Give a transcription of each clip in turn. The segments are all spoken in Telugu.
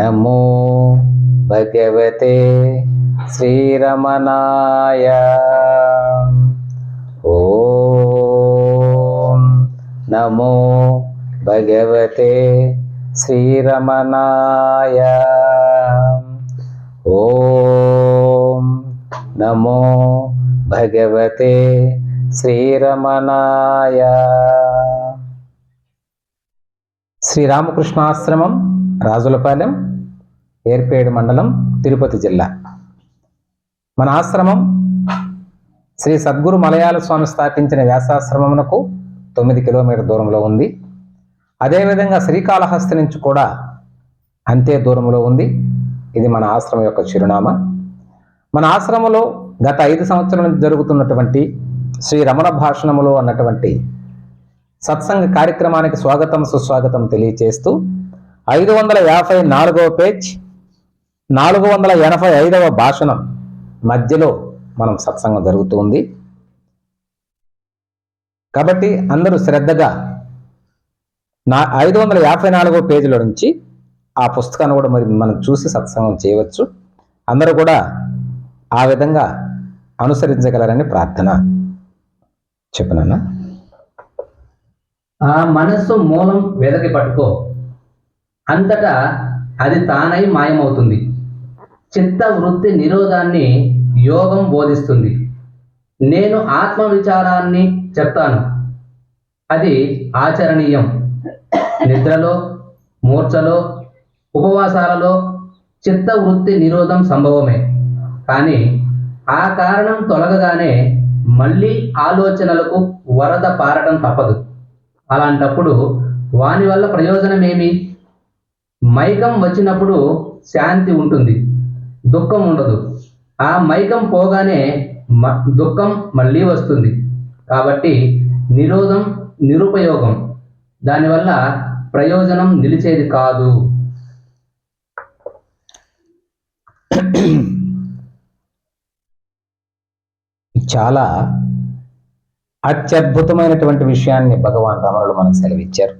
నమో భగవతే శ్రీరమణాయ ఓం నమో భగవతే శ్రీరమణాయ ఓం నమో భగవతే శ్రీరమణాయ శ్రీరామకృష్ణాశ్రమం రాజులపాలెం ఏర్పేడు మండలం తిరుపతి జిల్లా. మన ఆశ్రమం శ్రీ సద్గురు మలయాళ స్వామి స్థాపించిన వ్యాసాశ్రమమునకు తొమ్మిది కిలోమీటర్ దూరంలో ఉంది. అదేవిధంగా శ్రీకాళహస్తి నుంచి కూడా అంతే దూరంలో ఉంది. ఇది మన ఆశ్రమం యొక్క చిరునామా. మన ఆశ్రమంలో గత ఐదు సంవత్సరాల నుంచి జరుగుతున్నటువంటి శ్రీ రమణ భాషణములు అన్నటువంటి సత్సంగ కార్యక్రమానికి స్వాగతం సుస్వాగతం తెలియచేస్తూ ఐదు వందల యాభై నాలుగవ పేజ్ నాలుగు వందల ఎనభై ఐదవ భాషణం మధ్యలో మనం సత్సంగం జరుగుతుంది. కాబట్టి అందరూ శ్రద్ధగా నా ఐదు వందల యాభై నాలుగో పేజీలో నుంచి ఆ పుస్తకాన్ని కూడా మరి మనం చూసి సత్సంగం చేయవచ్చు. అందరూ కూడా ఆ విధంగా అనుసరించగలరని ప్రార్థన చెప్పనన్నా. ఆ మనస్సు మూలం వెదకి పట్టుకో. అంతటా అది తానై మాయమవుతుంది. చిత్త వృత్తి నిరోధాన్ని యోగం బోధిస్తుంది. నేను ఆత్మ విచారాన్ని చెప్తాను. అది ఆచరణీయం. నిద్రలో మూర్ఛలో ఉపవాసాలలో చిత్త వృత్తి నిరోధం సంభవమే. కానీ ఆ కారణం తొలగగానే మళ్ళీ ఆలోచనలకు వరద పారటం తప్పదు. అలాంటప్పుడు వాని వల్ల ప్రయోజనమేమి? మైకం వచ్చినప్పుడు శాంతి ఉంటుంది. దుఃఖం ఉండదు. ఆ మైకం పోగానే మ- దుఃఖం మళ్ళీ వస్తుంది. కాబట్టి నిరోధం నిరుపయోగం. దానివల్ల ప్రయోజనం నిలిచేది కాదు. చాలా అత్యద్భుతమైనటువంటి విషయాన్ని భగవాన్ రమణుడు మనకు సెలవిచ్చారు.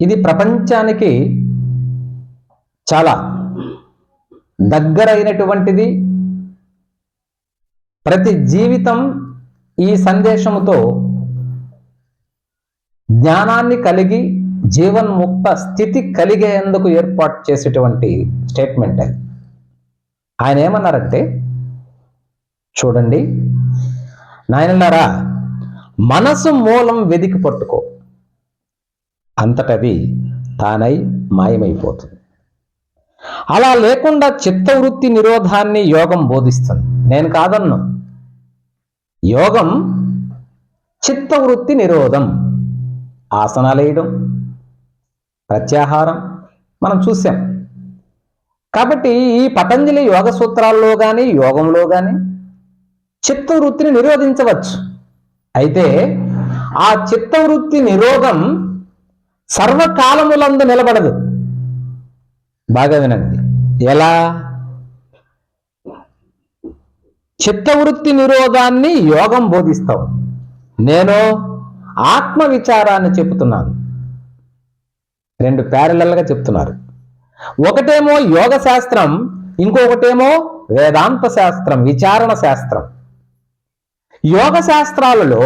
ఇది ప్రపంచానికి చాలా దగ్గరైనటువంటిది. ప్రతి జీవితం ఈ సందేశముతో జ్ఞానాన్ని కలిగి జీవన్ముక్త స్థితి కలిగేందుకు ఏర్పాటు చేసేటువంటి స్టేట్మెంట్ అది. ఆయన ఏమన్నారంటే చూడండి నాయనలారా మనసు మూలం వెదికి పట్టుకో. అంతటది తానై మాయమైపోతుంది. అలా లేకుండా చిత్తవృత్తి నిరోధాన్ని యోగం బోధిస్తుంది. నేను కాదన్ను. యోగం చిత్తవృత్తి నిరోధం. ఆసనాలు వేయడం ప్రత్యాహారం మనం చూసాం కాబట్టి ఈ పతంజలి యోగ సూత్రాల్లో కానీ యోగంలో కానీ చిత్తవృత్తిని నిరోధించవచ్చు. అయితే ఆ చిత్తవృత్తి నిరోధం సర్వకాలములందు నిలబడదు. బాగా వినండి ఎలా? చిత్తవృత్తి నిరోధాన్ని యోగం బోధిస్తావు. నేను ఆత్మ విచారాన్ని చెబుతున్నాను. రెండు ప్యారలల్గా చెప్తున్నారు. ఒకటేమో యోగ శాస్త్రం ఇంకొకటేమో వేదాంత శాస్త్రం విచారణ శాస్త్రం యోగ శాస్త్రాలలో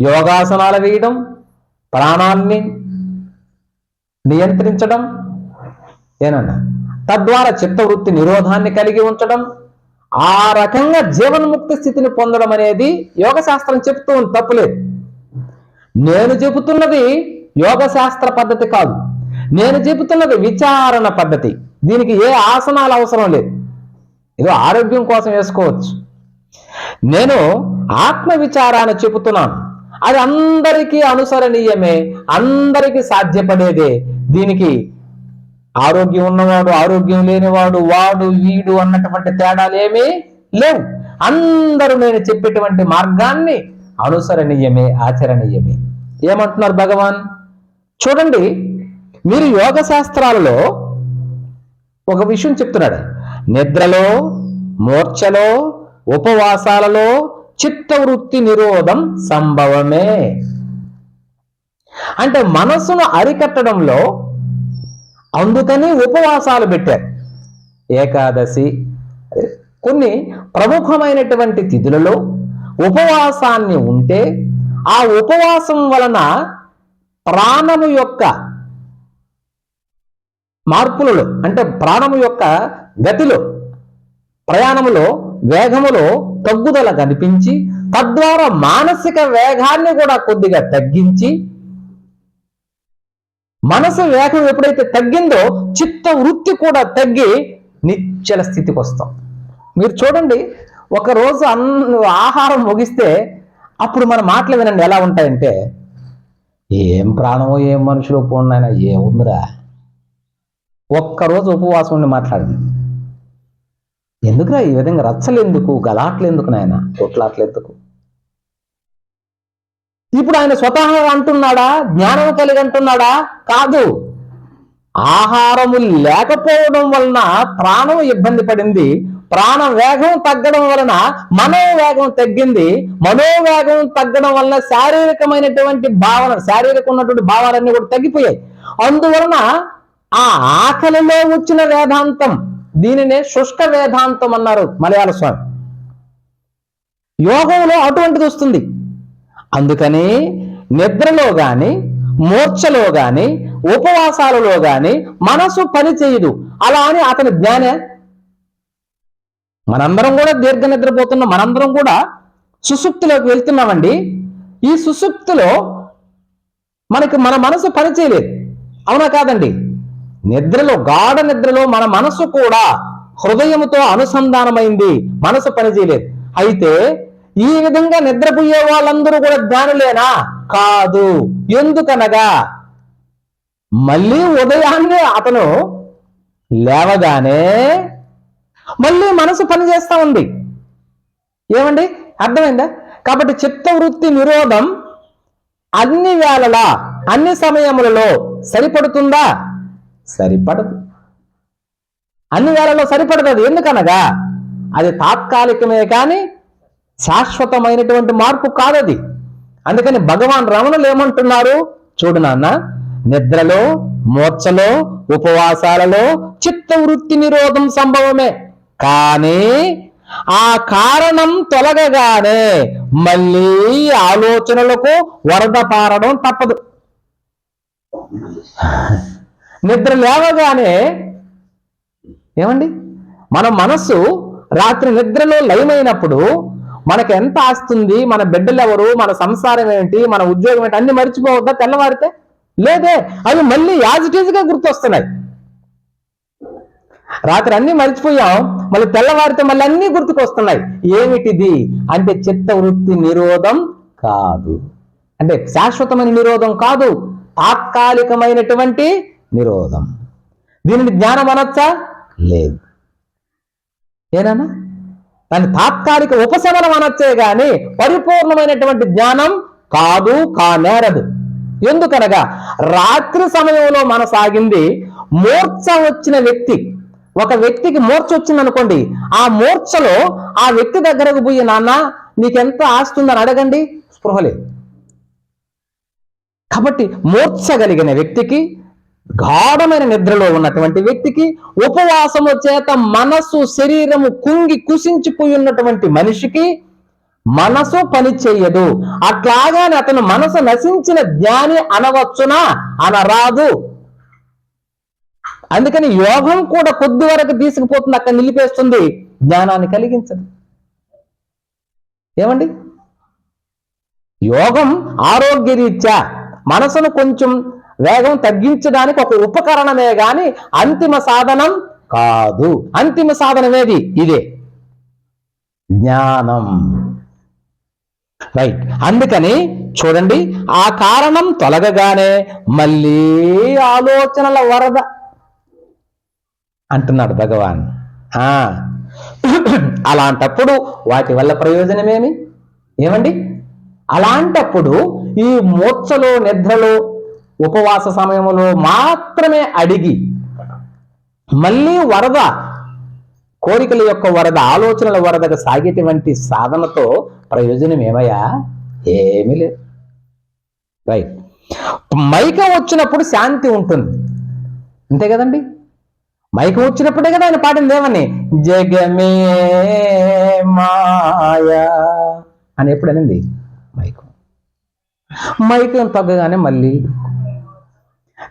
యోగాసనాలు వేయడం ప్రాణాన్ని నియంత్రించడం ఏనన్నా? తద్వారా చిత్తవృత్తి నిరోధాన్ని కలిగి ఉంచడం ఆ రకంగా జీవన్ముక్తి స్థితిని పొందడం అనేది యోగ శాస్త్రం చెప్తూ ఉంది తప్పులేదు నేను చెబుతున్నది యోగ శాస్త్ర పద్ధతి కాదు. నేను చెబుతున్నది విచారణ పద్ధతి. దీనికి ఏ ఆసనాలు అవసరం లేదు. ఏదో ఆరోగ్యం కోసం వేసుకోవచ్చు. నేను ఆత్మ విచారాన్ని చెబుతున్నాను. అది అందరికీ అనుసరణీయమే అందరికీ సాధ్యపడేదే. దీనికి ఆరోగ్యం ఉన్నవాడు ఆరోగ్యం లేనివాడు వాడు వీడు అన్నటువంటి తేడాలు ఏమీ లేవు. అందరూ నేను చెప్పేటువంటి మార్గాన్ని అనుసరణీయమే ఆచరణీయమే. ఏమంటున్నారు భగవాన్? చూడండి మీరు యోగ శాస్త్రాలలో ఒక విషయం చెప్తున్నాడు. నిద్రలో మూర్ఛలో ఉపవాసాలలో చిత్తవృత్తి నిరోధం సంభవమే. అంటే మనసును అరికట్టడంలో అందుకని ఉపవాసాలు పెట్టారు. ఏకాదశి కొన్ని ప్రముఖమైనటువంటి తిథులలో ఉపవాసాన్ని ఉంటే ఆ ఉపవాసం వలన ప్రాణము యొక్క మార్పులలో అంటే ప్రాణము యొక్క గతిలో ప్రయాణములో వేగములో తగ్గుదల కనిపించి తద్వారా మానసిక వేగాన్ని కూడా కొద్దిగా తగ్గించి మనసు వేగం ఎప్పుడైతే తగ్గిందో చిత్త వృత్తి కూడా తగ్గి నిశ్చల స్థితికి వస్తాం. మీరు చూడండి ఒకరోజు అన్ ఆహారం ముగిస్తే అప్పుడు మన మాటలు వినండి ఎలా ఉంటాయంటే ఏం ప్రాణమో ఏం మనుషులు పోన్నాయన ఏముందిరా? ఒక్కరోజు ఉపవాసం ఉండి మాట్లాడండి. ఎందుకురా ఈ విధంగా రచ్చలు ఎందుకు గలాట్లు ఎందుకు నాయన? కొట్లాట్లు ఎందుకు ఇప్పుడు ఆయన స్వతహా అంటున్నాడా? జ్ఞానం కలిగి అంటున్నాడా? కాదు. ఆహారము లేకపోవడం వలన ప్రాణం ఇబ్బంది పడింది. ప్రాణ వేగం తగ్గడం వలన మనోవేగం తగ్గింది. మనోవేగం తగ్గడం వలన శారీరకమైనటువంటి భావన శారీరక ఉన్నటువంటి భావాలన్నీ కూడా తగ్గిపోయాయి. అందువలన ఆ ఆకలిలో వచ్చిన వేదాంతం దీనినే శుష్క వేదాంతం అన్నారు మలయాళ స్వామి. యోగంలో అటువంటిది వస్తుంది. అందుకని నిద్రలో గాని మూర్ఛలో గాని ఉపవాసాలలో గాని మనసు పని చేయదు. అలా అని అతని జ్ఞానే. మనందరం కూడా దీర్ఘ నిద్రపోతున్నాం. మనందరం కూడా సుసుప్తిలోకి వెళ్తున్నామండి. ఈ సుసుప్తిలో మనకి మన మనసు పని చేయలేదు. అవునా కాదండి? నిద్రలో గాఢ నిద్రలో మన మనసు కూడా హృదయముతో అనుసంధానమైంది. మనసు పనిచేయలేదు అయితే ఈ విధంగా నిద్రపోయే వాళ్ళందరూ కూడా జ్ఞానులేనా కాదు. ఎందుకనగా మళ్ళీ ఉదయాన్నే అతను లేవగానే మళ్ళీ మనసు పని చేస్తా ఉంది. ఏమండి? అర్థమైందా? కాబట్టి చిత్తవృత్తి నిరోధం అన్ని వేళలా అన్ని సమయములలో సరిపడుతుందా? సరిపడదు. అన్ని వేళల్లో సరిపడుతుంది ఎందుకనగా అది తాత్కాలికమే కానీ శాశ్వతమైనటువంటి మార్పు కాదది. అందుకని భగవాన్ రమణులు ఏమంటున్నారు? చూడు నాన్న నిద్రలో మూర్ఛలో ఉపవాసాలలో చిత్తవృత్తి నిరోధం సంభవమే. కానీ ఆ కారణం తొలగగానే మళ్ళీ ఆలోచనలకు వరద పారడం తప్పదు. నిద్ర లేవగానే ఏమండి? మన మనస్సు రాత్రి నిద్రలో లయమైనప్పుడు మనకు ఎంత ఆస్తుంది మన బిడ్డలు ఎవరు మన సంసారం ఏంటి మన ఉద్యోగం ఏంటి అన్ని మర్చిపోవద్దా తెల్లవారితే? లేదే అవి మళ్ళీ యాజ్ ఇట్గా గుర్తొస్తున్నాయి. రాత్రి అన్ని మర్చిపోయాం మళ్ళీ తెల్లవారితే మళ్ళీ అన్ని గుర్తుకొస్తున్నాయి. ఏమిటిది? అంటే చిత్త వృత్తి నిరోధం కాదు. అంటే శాశ్వతమైన నిరోధం కాదు తాత్కాలికమైనటువంటి నిరోధం. దీనిని జ్ఞానం అనొచ్చా? లేదు. ఏనా దాని తాత్కాలిక ఉపశమనం అనొచ్చే గాని పరిపూర్ణమైనటువంటి జ్ఞానం కాదు కానేరదు. ఎందుకనగా రాత్రి సమయంలో మన సాగింది మూర్ఛ వచ్చిన వ్యక్తి. ఒక వ్యక్తికి మూర్ఛ వచ్చింది అనుకోండి ఆ మూర్ఛలో ఆ వ్యక్తి దగ్గరకు పోయి నాన్న నీకెంత ఆస్తి ఉందని అడగండి. స్పృహ లేదు. కాబట్టి మూర్ఛ కలిగిన వ్యక్తికి గాఢమైన నిద్రలో ఉన్నటువంటి వ్యక్తికి ఉపవాసము చేత మనసు శరీరము కుంగి కుసించిపోయి ఉన్నటువంటి మనిషికి మనసు పని అట్లాగానే అతను మనసు నశించిన జ్ఞాని అనవచ్చునా? అనరాదు. అందుకని యోగం కూడా కొద్ది వరకు తీసుకుపోతుంది అక్కడ నిలిపేస్తుంది. జ్ఞానాన్ని కలిగించదు. ఏమండి? యోగం ఆరోగ్యరీత్యా మనసును కొంచెం వేగం తగ్గించడానికి ఒక ఉపకరణమే గాని అంతిమ సాధనం కాదు. అంతిమ సాధనమేది ఇదే. జ్ఞానం. రైట్. అందుకని చూడండి ఆ కారణం తొలగగానే మళ్ళీ ఆలోచనల వరద అంటున్నాడు భగవాన్. ఆ. అలాంటప్పుడు వాటి వల్ల ప్రయోజనమేమి? ఏమండి? అలాంటప్పుడు ఈ మూర్ఛలో నిద్రలో ఉపవాస సమయంలో మాత్రమే అడిగి మళ్ళీ వరద కోరికల యొక్క వరద ఆలోచనల వరదగా సాగేటువంటి సాధనతో ప్రయోజనం ఏమయ్యా? ఏమీ లేదు. రైట్ మైకం వచ్చినప్పుడు శాంతి ఉంటుంది. అంతే కదండి? మైకం వచ్చినప్పుడే కదా ఆయన పాడింది ఏమని జగమే మాయా అని ఎప్పుడు అనింది? మైకం. మైకం తగ్గగానే మళ్ళీ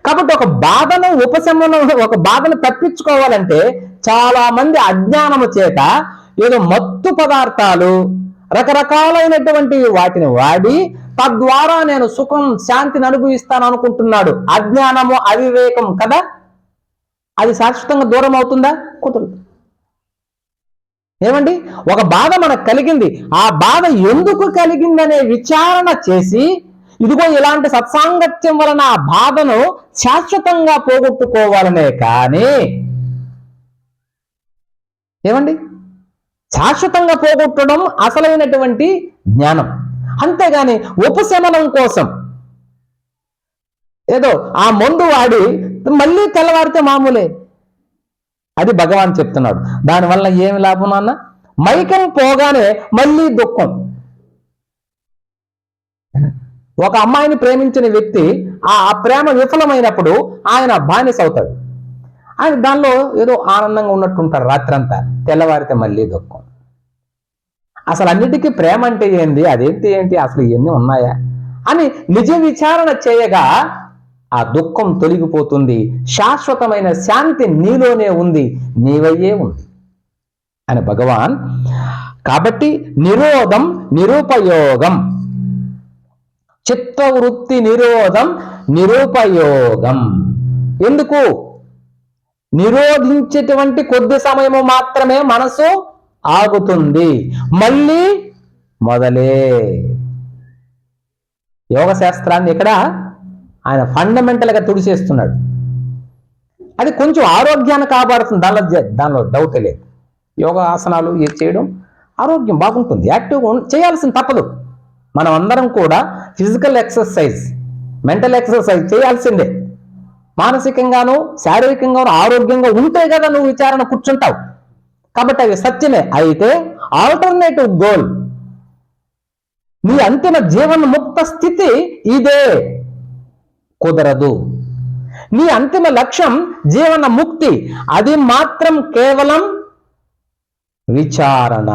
కాబట్టి ఒక బాధను ఉపశమనం ఒక బాధను తప్పించుకోవాలంటే చాలా మంది అజ్ఞానము చేత ఏదో మత్తు పదార్థాలు రకరకాలైనటువంటి వాటిని వాడి తద్వారా నేను సుఖం శాంతిని అనుభవిస్తాను అనుకుంటున్నాడు. అజ్ఞానము అవివేకం కదా? అది శాశ్వతంగా దూరం అవుతుందా? కుదరదు. ఏమండి? ఒక బాధ మనకు కలిగింది. ఆ బాధ ఎందుకు కలిగిందనే విచారణ చేసి ఇదిగో ఇలాంటి సత్సాంగత్యం వలన ఆ బాధను శాశ్వతంగా పోగొట్టుకోవాలనే కానీ ఏమండి? శాశ్వతంగా పోగొట్టడం అసలైనటువంటి జ్ఞానం. అంతేగాని ఉపశమనం కోసం. ఏదో ఆ మందు వాడి మళ్ళీ తెల్లవారితే మామూలే. అది భగవాన్ చెప్తున్నాడు. దానివల్ల ఏమి లాభం అన్న మైకం పోగానే మళ్ళీ దుఃఖం. ఒక అమ్మాయిని ప్రేమించిన వ్యక్తి ఆ ఆ ప్రేమ విఫలమైనప్పుడు ఆయన బానిస అవుతాడు ఆయన దానిలో ఏదో ఆనందంగా ఉన్నట్టుంటారు రాత్రంతా. తెల్లవారితే మళ్ళీ దుఃఖం అసలు అన్నిటికీ ప్రేమ అంటే ఏంది? అదేంటి ఏంటి? అసలు ఇవన్నీ ఉన్నాయా? అని నిజ విచారణ చేయగా ఆ దుఃఖం తొలగిపోతుంది. శాశ్వతమైన శాంతి నీలోనే ఉంది. నీవయ్యే ఉంది. అని భగవాన్ కాబట్టి నిరోధం నిరుపయోగం. చిత్తవృత్తి నిరోధం నిరుపయోగం. ఎందుకు? నిరోధించేటువంటి కొద్ది సమయము మాత్రమే మనసు ఆగుతుంది. మళ్ళీ మొదలే. యోగ శాస్త్రాన్ని ఇక్కడ ఆయన ఫండమెంటల్గా తుడిచేస్తున్నాడు. అది కొంచెం ఆరోగ్యాన్ని కాపాడుతుంది. దానిలో దానిలో డౌట్ లేదు. యోగ ఆసనాలు ఇది చేయడం ఆరోగ్యం బాగుంటుంది. యాక్టివ్గా చేయాల్సిన చేయాల్సింది తప్పదు. మనం అందరం కూడా ఫిజికల్ ఎక్సర్సైజ్ మెంటల్ ఎక్సర్సైజ్ చేయాల్సిందే. మానసికంగాను శారీరకంగాను ఆరోగ్యంగా ఉంటే కదా నువ్వు విచారణ కూర్చుంటావు. కాబట్టి అవి సత్యమే. అయితే ఆల్టర్నేటివ్ గోల్ నీ అంతిమ జీవన ముక్త స్థితి ఇదే. కుదరదు. నీ అంతిమ లక్ష్యం జీవన ముక్తి. అది మాత్రం కేవలం విచారణ.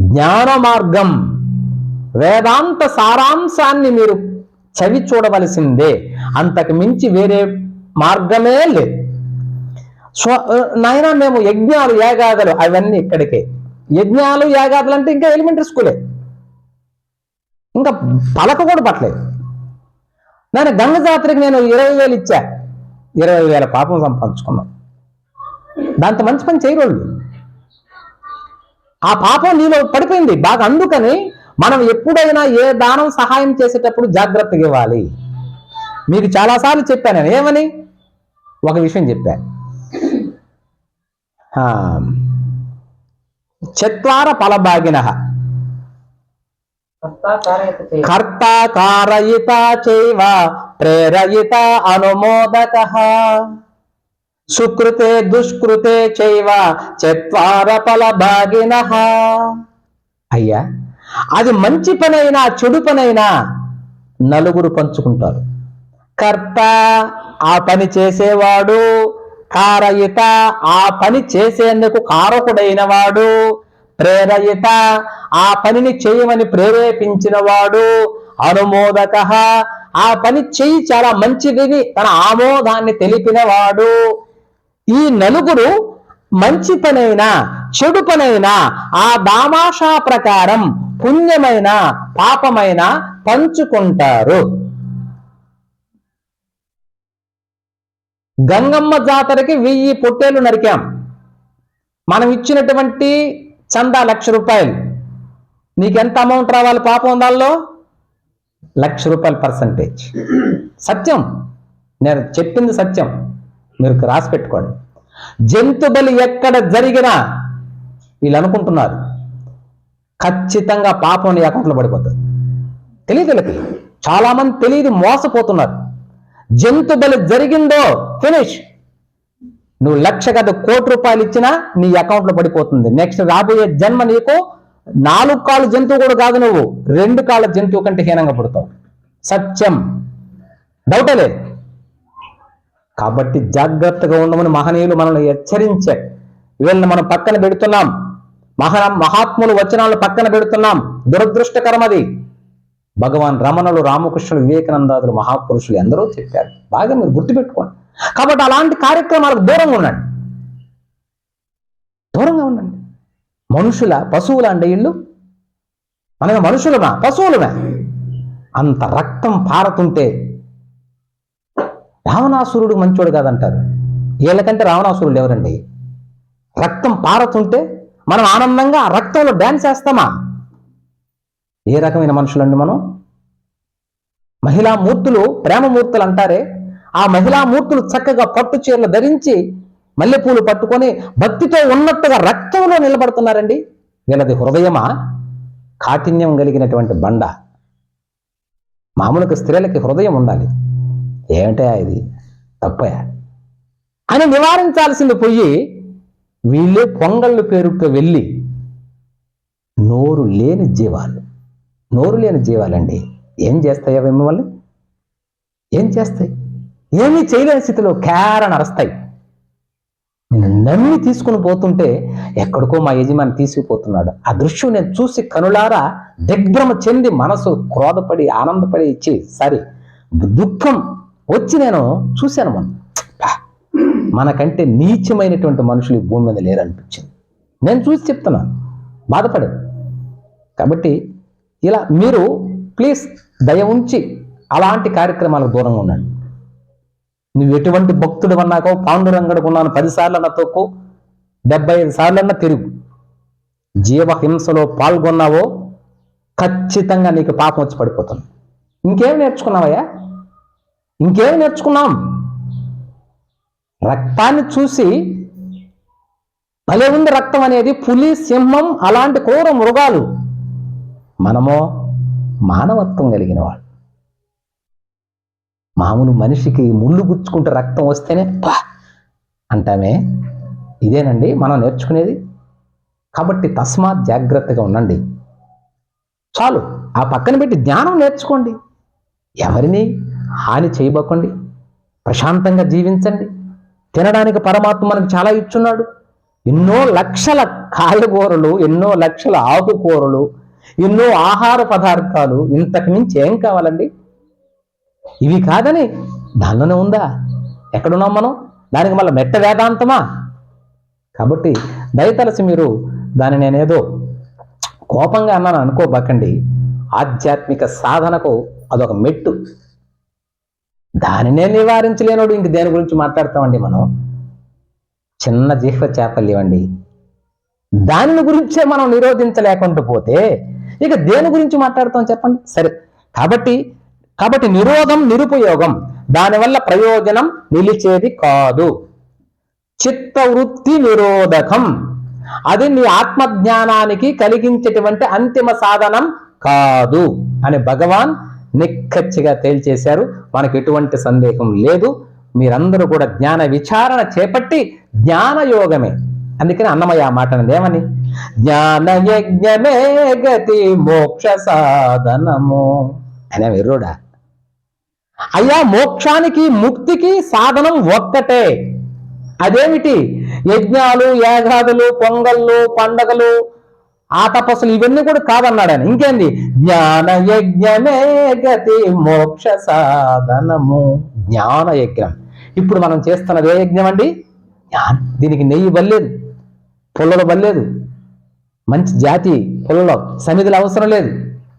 జ్ఞాన మార్గం. వేదాంత సారాంశాన్ని మీరు చవి చూడవలసిందే. అంతకు మించి వేరే మార్గమే లేదు. స్వ నాయన మేము యజ్ఞాలు యాగాదులు అవన్నీ ఇక్కడికే. యజ్ఞాలు యాగాదులు అంటే ఇంకా ఎలిమెంటరీ స్కూలే. ఇంకా పలక కూడా పట్టలేదు. నేను గంగ జాతరకి నేను ఇరవై వేలు ఇచ్చా. ఇరవై వేల పాపం సంపాదించుకున్నాం. దాంతో మంచి పని చేయరోళ్ళు ఆ పాపం నీలో పడిపోయింది. బాగా అందుకని మనం ఎప్పుడైనా ఏ దానం సహాయం చేసేటప్పుడు జాగ్రత్తగా ఇవ్వాలి. మీకు చాలాసార్లు చెప్పాను నేను ఏమని? ఒక విషయం చెప్పా. ఆ, చత్వార ఫలభాగిన. కర్త కారయిత చైవ ప్రేరయిత అనుమోదక. సుకృతే దుష్కృతే చైవ చత్వార ఫలభాగిన. అయ్యా అది మంచి పనైనా చెడు పనైనా నలుగురు పంచుకుంటారు. కర్త ఆ పని చేసేవాడు కారయిత ఆ పని చేసేందుకు కారకుడైన వాడు ప్రేరయిత ఆ పనిని చేయమని ప్రేరేపించిన వాడు అనుమోదక ఆ పని చెయ్యి చాలా మంచిదిని తన ఆమోదాన్ని తెలిపినవాడు. ఈ నలుగురు మంచి పనైనా చెడు పనైనా ఆ దామాషా ప్రకారం పుణ్యమైన పాపమైన పంచుకుంటారు. గంగమ్మ జాతరకి వెయ్యి పొట్టేలు నరికాం. మనం ఇచ్చినటువంటి చందా లక్ష రూపాయలు. నీకెంత అమౌంట్ రావాలి పాపం దానిలో? లక్ష రూపాయల పర్సంటేజ్ సత్యం. నేను చెప్పింది సత్యం. మీరు రాసి పెట్టుకోండి. జంతు బలి ఎక్కడ జరిగినా వీళ్ళు అనుకుంటున్నారు. ఖచ్చితంగా పాపం నీ అకౌంట్లో పడిపోతుంది. తెలియదు వీళ్ళకి. చాలామంది తెలియదు మోసపోతున్నారు. జంతు బలి జరిగిందో ఫినిష్. నువ్వు లక్ష కదా కోటి రూపాయలు ఇచ్చినా నీ అకౌంట్లో పడిపోతుంది. నెక్స్ట్ రాబోయే జన్మ నీకు నాలుగు కాళ్ళ జంతువు కూడా కాదు నువ్వు రెండు కాళ్ళ జంతువు కంటే హీనంగా పుడతావు. సత్యం. డౌటే లేదు. కాబట్టి జాగ్రత్తగా ఉండమని మహనీయులు మనల్ని హెచ్చరించారు వీళ్ళని మనం పక్కన పెడుతున్నాం. మహా మహాత్ములు వచనాలను పక్కన పెడుతున్నాం. దురదృష్టకరమది భగవాన్ రమణులు రామకృష్ణులు వివేకానందాదులు మహాపురుషులు ఎందరో చెప్పారు. బాగా మీరు గుర్తుపెట్టుకోండి. కాబట్టి అలాంటి కార్యక్రమాలకు దూరంగా ఉండండి. దూరంగా ఉండండి. మనుషుల పశువుల అండి ఇల్లు మనమే మనుషులమా పశువులమే అంత రక్తం పారుతుంటే రావణాసురుడు మంచోడు కాదంటారు. వీళ్ళకంటే రావణాసురుడు ఎవరండి? రక్తం పారుతుంటే మనం ఆనందంగా రక్తంలో డ్యాన్స్ వేస్తామా ఏ రకమైన మనుషులండి మనం? మహిళా మూర్తులు ప్రేమ మూర్తులు అంటారే. ఆ మహిళా మూర్తులు చక్కగా పట్టు చీరలు ధరించి మల్లెపూలు పట్టుకొని భక్తితో ఉన్నట్టుగా రక్తంలో నిలబడుతున్నారండి. వీళ్ళది హృదయమా? కాఠిన్యం కలిగినటువంటి బండ. మామూలుగా స్త్రీలకి హృదయం ఉండాలి. ఏమిటయా ఇది? తప్పయా? అని నివారించాల్సింది పోయి వీళ్ళే పొంగళ్ళు పేరుకు వెళ్ళి నోరు లేని జీవాలు. నోరు లేని జీవాలండి. ఏం చేస్తాయి అవి మిమ్మల్ని? ఏం చేస్తాయి? ఏమీ చేయలేని స్థితిలో కేరని అరస్తాయి నేను నమ్మి తీసుకుని పోతుంటే ఎక్కడికో మా యజమాని తీసుకుపోతున్నాడు. ఆ దృశ్యం నేను చూసి కనులారా దిగ్భ్రమ చెంది మనసు క్రోధపడి ఆనందపడి ఇచ్చి సారీ దుఃఖం వచ్చి నేను చూశాను మొన్న. మనకంటే నీచమైనటువంటి మనుషులు ఈ భూమి మీద లేరనిపించింది. నేను చూసి చెప్తున్నాను. బాధపడేది. కాబట్టి ఇలా మీరు ప్లీజ్ దయ ఉంచి అలాంటి కార్యక్రమాలకు దూరంగా ఉండండి. నువ్వు ఎటువంటి భక్తుడు అన్నాకో పాండురంగడు ఉన్నాను పదిసార్లు అన్న తొక్కు డెబ్బై ఐదు సార్లన్న తిరుగు. జీవహింసలో పాల్గొన్నావో ఖచ్చితంగా నీకు పాపం వచ్చి పడిపోతుంది. ఇంకేం నేర్చుకున్నావయ్యా? ఇంకేం నేర్చుకున్నాం? రక్తాన్ని చూసి భలే ఉంది రక్తం అనేది పులి సింహం అలాంటి క్రూర మృగాలు. మనమో మానవత్వం కలిగిన వాళ్ళు. మామూలు మనిషికి ముళ్ళు గుచ్చుకుంటే రక్తం వస్తేనే పా అంటామే. ఇదేనండి మనం నేర్చుకునేది. కాబట్టి తస్మాత్ జాగ్రత్తగా ఉండండి. చాలు ఆ పక్కన పెట్టి ధ్యానం నేర్చుకోండి. ఎవరిని హాని చేయబోకండి. ప్రశాంతంగా జీవించండి. తినడానికి పరమాత్మ మనకు చాలా ఇచ్చున్నాడు. ఎన్నో లక్షల కాయగూరలు ఎన్నో లక్షల ఆకుకూరలు ఎన్నో ఆహార పదార్థాలు ఇంతకు మించి ఏం కావాలండి? ఇవి కాదని దానిలోనే ఉందా? ఎక్కడున్నాం మనం? దానికి మళ్ళీ మెట్ట వేదాంతమా? కాబట్టి దయతలసి మీరు దాన్ని నేనేదో కోపంగా అన్నాను అనుకోబాకండి. ఆధ్యాత్మిక సాధనకు అదొక మెట్టు. దానినే నివారించలేనోడు ఇంక దేని గురించి మాట్లాడతామండి మనం? చిన్న జిహ్వ చేపలు దానిని గురించే మనం నిరోధించలేకుండా పోతే ఇక దేని గురించి మాట్లాడతాం చెప్పండి? సరే. కాబట్టి కాబట్టి నిరోధం నిరుపయోగం. దానివల్ల ప్రయోజనం నిలిచేది కాదు. చిత్తవృత్తి నిరోధకం. అది నీ ఆత్మజ్ఞానానికి కలిగించేటువంటి అంతిమ సాధనం కాదు. అని భగవాన్ నిక్కచ్చిగా తేల్చేశారు. మనకు ఎటువంటి సందేహం లేదు. మీరందరూ కూడా జ్ఞాన విచారణ చేపట్టి జ్ఞానయోగమే. అందుకని అన్నమయ్య ఆ మాట అన్నది. ఏమని? జ్ఞాన యజ్ఞమే గతి మోక్ష సాధనము. అనే విర్రుడా. అయ్యా మోక్షానికి ముక్తికి సాధనం ఒక్కటే. అదేమిటి? యజ్ఞాలు యాగాదులు పొంగళ్ళు పండగలు ఆ తపస్సులు ఇవన్నీ కూడా కాదన్నాడు ఆయన ఇంకేంది? జ్ఞాన యజ్ఞమే గతి మోక్ష సాధనము. జ్ఞాన యజ్ఞం. ఇప్పుడు మనం చేస్తున్నది ఏ యజ్ఞం అండి? జ్ఞానం. దీనికి నెయ్యి బల్లేదు పుల్లలు బల్లేదు మంచి జాతి పుల్లలు సమిధులు అవసరం లేదు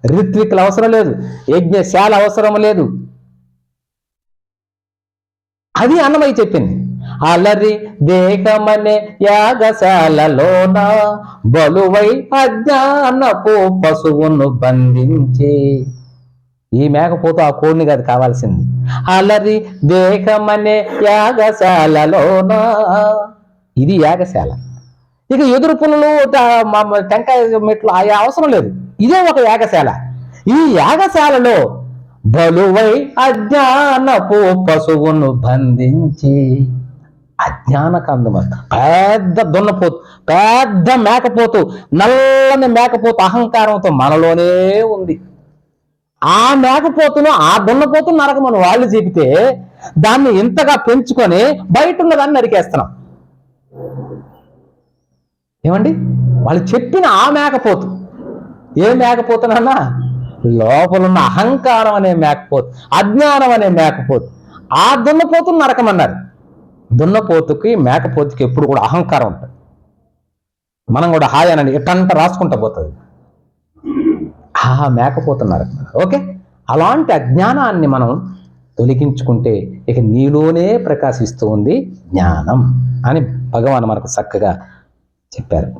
రిత్విక్లు అవసరం లేదు యజ్ఞశాల అవసరం లేదు. అది అన్నమయ్య చెప్పింది. అలరి దేహమనే యాగశాలలోన బలువై అజ్ఞానపు పశువును బంధించి. ఈ మేకపోతూ ఆ కోడిని కాదు కావాల్సింది. అలరి దేహమనే యాగశాలలోన ఇది యాగశాల. ఇక ఎదురు పుల్లలు టెంకాయ మెట్లు అయ్యే అవసరం లేదు. ఇదే ఒక యాగశాల. ఈ యాగశాలలో బలువై అజ్ఞానపు పశువును బంధించి అజ్ఞాన కందమ పెద్ద దున్నపోతు పెద్ద మేకపోతు నల్లని మేకపోతు అహంకారంతో మనలోనే ఉంది. ఆ మేకపోతును ఆ దున్నపోతును నరకమని వాళ్ళు చెబితే దాన్ని ఇంతగా పెంచుకొని బయట ఉన్నదాన్ని నరికేస్తున్నాం. ఏమండి? వాళ్ళు చెప్పిన ఆ మేకపోతు. ఏ మేకపోతున్నా లోపలున్న అహంకారం అనే మేకపోతు అజ్ఞానం అనే మేకపోతు. ఆ దున్నపోతును నరకమన్నారు. దున్నపోతుకి మేకపోతుకి ఎప్పుడు కూడా అహంకారం ఉంటుంది. మనం కూడా హాయ్ అనండి ఎట్టంట రాసుకుంటా పోతుంది. ఆహా మేకపోతున్నారు ఓకే? అలాంటి అజ్ఞానాన్ని మనం తొలగించుకుంటే ఇక నీలోనే ప్రకాశిస్తూ ఉంది జ్ఞానం అని భగవాన్ మనకు చక్కగా చెప్పారు.